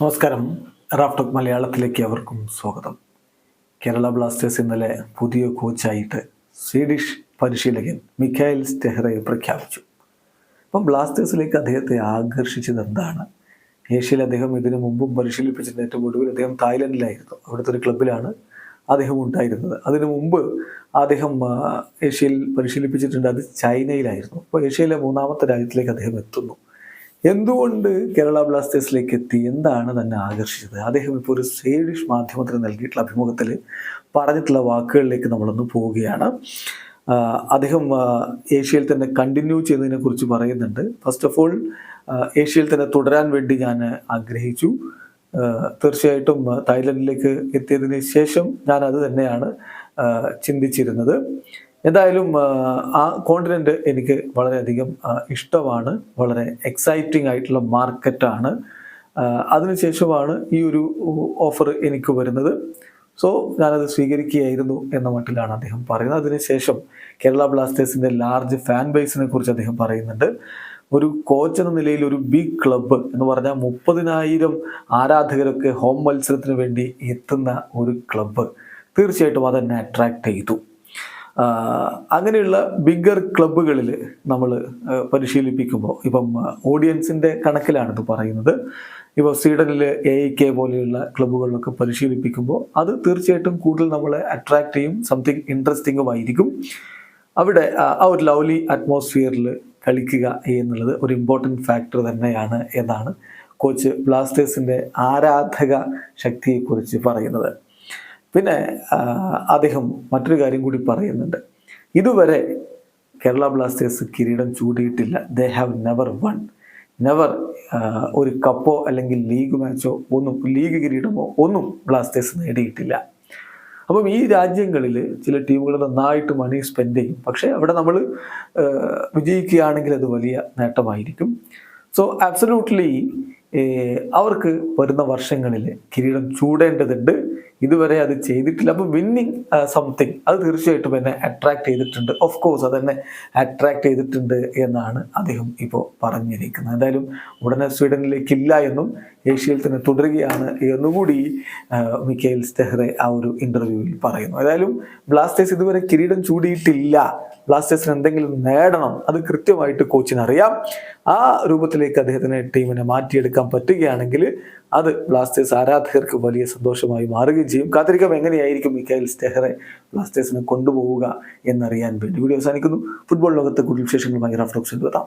നമസ്കാരം. റാഫ്ടോക് മലയാളത്തിലേക്ക് അവർക്കും സ്വാഗതം. കേരള ബ്ലാസ്റ്റേഴ്സ് ഇന്നലെ പുതിയ കോച്ചായിട്ട് സ്വീഡിഷ് പരിശീലകൻ മിക്കായൽ സ്റ്റെഹ്റയെ പ്രഖ്യാപിച്ചു. അപ്പം ബ്ലാസ്റ്റേഴ്സിലേക്ക് അദ്ദേഹത്തെ ആകർഷിച്ചത് എന്താണ്? ഏഷ്യയിൽ അദ്ദേഹം ഇതിനു മുമ്പും പരിശീലിപ്പിച്ചിട്ട് ഏറ്റവും ഒടുവിൽ അദ്ദേഹം തായ്ലൻഡിലായിരുന്നു. അവിടുത്തെ ഒരു ക്ലബിലാണ് അദ്ദേഹം ഉണ്ടായിരുന്നത്. അതിനു മുമ്പ് അദ്ദേഹം ഏഷ്യയിൽ പരിശീലിപ്പിച്ചിട്ടുണ്ട്. അത് ചൈനയിലായിരുന്നു. അപ്പോൾ ഏഷ്യയിലെ മൂന്നാമത്തെ രാജ്യത്തിലേക്ക് അദ്ദേഹം എത്തുന്നു. എന്തുകൊണ്ട് കേരള ബ്ലാസ്റ്റേഴ്സിലേക്ക് എത്തി? എന്താണ് തന്നെ ആകർഷിച്ചത്? അദ്ദേഹം ഇപ്പോൾ ഒരു സ്വീഡിഷ് മാധ്യമത്തിന് നൽകിയിട്ടുള്ള അഭിമുഖത്തിൽ പറഞ്ഞിട്ടുള്ള വാക്കുകളിലേക്ക് നമ്മളൊന്ന് പോവുകയാണ്. അദ്ദേഹം ഏഷ്യയിൽ തന്നെ കണ്ടിന്യൂ ചെയ്യുന്നതിനെ കുറിച്ച് പറയുന്നുണ്ട്. ഫസ്റ്റ് ഓഫ് ഓൾ ഏഷ്യയിൽ തന്നെ തുടരാൻ വേണ്ടി ഞാൻ ആഗ്രഹിച്ചു. തീർച്ചയായിട്ടും തായ്ലൻഡിലേക്ക് എത്തിയതിന് ശേഷം ഞാൻ അത് തന്നെയാണ് ചിന്തിച്ചിരുന്നത്. എന്തായാലും ആ, കോണ്ടിനെന്റ് എനിക്ക് വളരെയധികം ഇഷ്ടമാണ്. വളരെ എക്സൈറ്റിംഗ് ആയിട്ടുള്ള മാർക്കറ്റാണ് അതിനുശേഷമാണ് ഈ ഒരു ഓഫർ എനിക്ക് വരുന്നത്. സോ ഞാനത് സ്വീകരിക്കുകയായിരുന്നു എന്ന മട്ടിലാണ് അദ്ദേഹം പറയുന്നത്. അതിനുശേഷം കേരള ബ്ലാസ്റ്റേഴ്സിന്റെ ലാർജ് ഫാൻ ബേസിനെ കുറിച്ച് അദ്ദേഹം പറയുന്നുണ്ട്. ഒരു കോച്ച് എന്ന നിലയിൽ ഒരു ബിഗ് ക്ലബ്ബ് എന്ന് പറഞ്ഞാൽ മുപ്പതിനായിരം ആരാധകരൊക്കെ ഹോം മത്സരത്തിന് വേണ്ടി എത്തുന്ന ഒരു ക്ലബ്ബ് തീർച്ചയായിട്ടും അതെന്നെ അട്രാക്ട് ചെയ്തു. അങ്ങനെയുള്ള ബിഗ്ഗർ ക്ലബ്ബുകളിൽ നമ്മൾ പരിശീലിപ്പിക്കുമ്പോൾ ഇപ്പം ഓഡിയൻസിന്റെ കണക്കിലാണിത് പറയുന്നത്. ഇപ്പോൾ സ്വീഡനിൽ എ കെ പോലെയുള്ള ക്ലബ്ബുകളിലൊക്കെ പരിശീലിപ്പിക്കുമ്പോൾ അത് തീർച്ചയായിട്ടും കൂടുതൽ നമ്മളെ അട്രാക്റ്റ് ചെയ്യും സംതിങ് ഇൻട്രസ്റ്റിംഗും ആയിരിക്കും അവിടെ ആ ഒരു ലവ്ലി അറ്റ്മോസ്ഫിയറിൽ കളിക്കുക എന്നുള്ളത് ഒരു ഇമ്പോർട്ടന്റ് ഫാക്ടർ തന്നെയാണ് എന്നാണ് കോച്ച് ബ്ലാസ്റ്റേഴ്സിന്റെ ആരാധക ശക്തിയെക്കുറിച്ച് പറയുന്നത്. പിന്നെ അദ്ദേഹം മറ്റൊരു കാര്യം കൂടി പറയുന്നുണ്ട്. ഇതുവരെ കേരള ബ്ലാസ്റ്റേഴ്സ് കിരീടം ചൂടിയിട്ടില്ല. They have never won never ഒരു കപ്പോ അല്ലെങ്കിൽ ലീഗ് മാച്ചോ ഒന്നും ലീഗ് കിരീടമോ ഒന്നും ബ്ലാസ്റ്റേഴ്സ് നേടിയിട്ടില്ല. അപ്പം ഈ രാജ്യങ്ങളിൽ ചില ടീമുകൾ നന്നായിട്ട് മണി സ്പെൻഡ് ചെയ്യും. പക്ഷേ അവിടെ നമ്മൾ വിജയിക്കുകയാണെങ്കിൽ അത് വലിയ നേട്ടമായിരിക്കും. സോ ആബ്സലൂട്ട്ലി അവർക്ക് വരുന്ന വർഷങ്ങളിൽ കിരീടം ചൂടേണ്ടതുണ്ട്. ഇതുവരെ അത് ചെയ്തിട്ടില്ല. അപ്പോൾ വിന്നിങ് സംതിങ് അത് തീർച്ചയായിട്ടും എന്നെ അട്രാക്ട് ചെയ്തിട്ടുണ്ട്. ഓഫ് കോഴ്സ് അതെന്നെ അട്രാക്ട് ചെയ്തിട്ടുണ്ട് എന്നാണ് അദ്ദേഹം ഇപ്പോൾ പറഞ്ഞിരിക്കുന്നത്. എന്തായാലും ഉടനെ സ്വീഡനിലേക്കില്ല എന്നും ഏഷ്യയിൽ തന്നെ തുടരുകയാണ് എന്നുകൂടി മിക്കേൽ സ്റ്റെഹ്റെ ആ ഒരു ഇന്റർവ്യൂവിൽ പറയുന്നു. ഏതായാലും ബ്ലാസ്റ്റേഴ്സ് ഇതുവരെ കിരീടം ചൂടിയിട്ടില്ല. ബ്ലാസ്റ്റേഴ്സിന് എന്തെങ്കിലും നേടണം. അത് കൃത്യമായിട്ട് കോച്ചിന് അറിയാം. ആ രൂപത്തിലേക്ക് അദ്ദേഹത്തിന് ടീമിനെ മാറ്റിയെടുക്കാൻ പറ്റുകയാണെങ്കിൽ അത് ബ്ലാസ്റ്റേഴ്സ് ആരാധകർക്ക് വലിയ സന്തോഷമായി മാറുകയും ചെയ്യും. കാത്തിരിക്കാം എങ്ങനെയായിരിക്കും മിക്കായിൽ സ്റ്റെഹറെ ബ്ലാസ്റ്റേഴ്സിനെ കൊണ്ടുപോവുക എന്നറിയാൻ വേണ്ടി വീഡിയോ അവസാനിക്കുന്നു. ഫുട്ബോൾ ലോകത്തെ കൂടുതൽ വിശേഷങ്ങളുമായി റഫ്ലോക്സിൽ വരാം.